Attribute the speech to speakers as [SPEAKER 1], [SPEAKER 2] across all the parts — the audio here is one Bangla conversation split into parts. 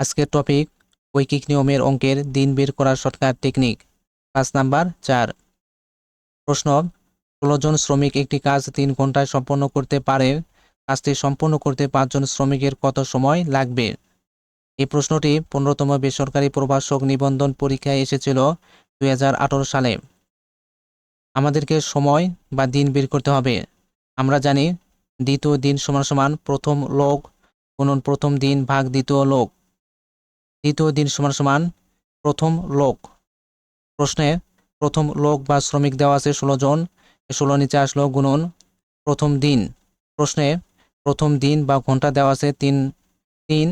[SPEAKER 1] আজকের টপিক ঐকিক নিয়মের অঙ্কের দিন বের করার শর্টকাট টেকনিক কাজ নাম্বার, চার। প্রশ্ন, ষোলো জন শ্রমিক একটি কাজ তিন ঘন্টায় সম্পন্ন করতে পারে, কাজটি সম্পন্ন করতে পাঁচজন শ্রমিকের কত সময় লাগবে? এই প্রশ্নটি পনেরোতম বেসরকারি প্রভাষক নিবন্ধন পরীক্ষায় এসেছিল দু হাজার আঠেরো সালে। আমাদেরকে সময় বা দিন বের করতে হবে। আমরা জানি দ্বিতীয় দিন সমান সমান প্রথম লোক কোন প্রথম দিন ভাগ দ্বিতীয় লোক। দ্বিতীয় দিন সমান সমান প্রথম লোক। প্রশ্নে প্রথম লোক বা শ্রমিক দেওয়া আছে ষোলো জন ষোলো নিচে আসলো গুণন। প্রথম দিন। প্রশ্নে প্রথম দিন বা ঘণ্টা দেওয়া আছে তিন তিন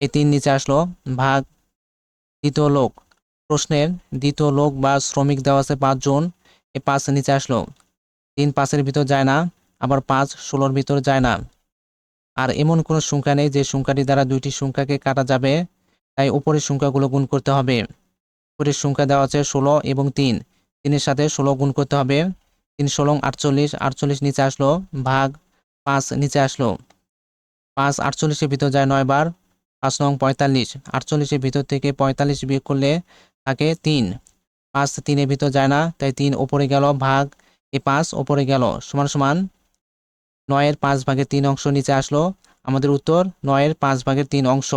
[SPEAKER 1] এই তিন নিচে আসলো ভাগ। দ্বিতীয় লোক। প্রশ্নের দ্বিতীয় লোক বা শ্রমিক দেওয়া আছে পাঁচজন এই পাঁচ নিচে আসলো। তিন পাঁচের ভিতর যায় না, আবার পাঁচ ষোলোর ভিতর যায় না। আর এমন কোনো সংখ্যা নেই যে সংখ্যাটি দ্বারা দুইটি সংখ্যাকে কাটা যাবে। তাই উপরের সংখ্যাগুলো গুণ করতে হবে। উপরের সংখ্যা দেওয়া আছে ষোলো এবং তিন। তিনের সাথে ষোলো গুণ করতে হবে। তিন, ষোলো, আটচল্লিশ আটচল্লিশ নিচে আসলো, ভাগ পাঁচ নিচে আসলো। পাঁচ, আটচল্লিশের ভিতর যায় নয় বার। পাঁচ নং পঁয়তাল্লিশ। আটচল্লিশের ভিতর থেকে পঁয়তাল্লিশ বিয়োগ করলে থাকে তিন। পাঁচ তিনের ভিতর যায় না, তাই তিন ওপরে গেল, ভাগ এই পাঁচ ওপরে গেল। সমান সমান নয়ের পাঁচ ভাগের তিন অংশ নিচে আসলো। আমাদের উত্তর নয়ের পাঁচ ভাগের তিন অংশ।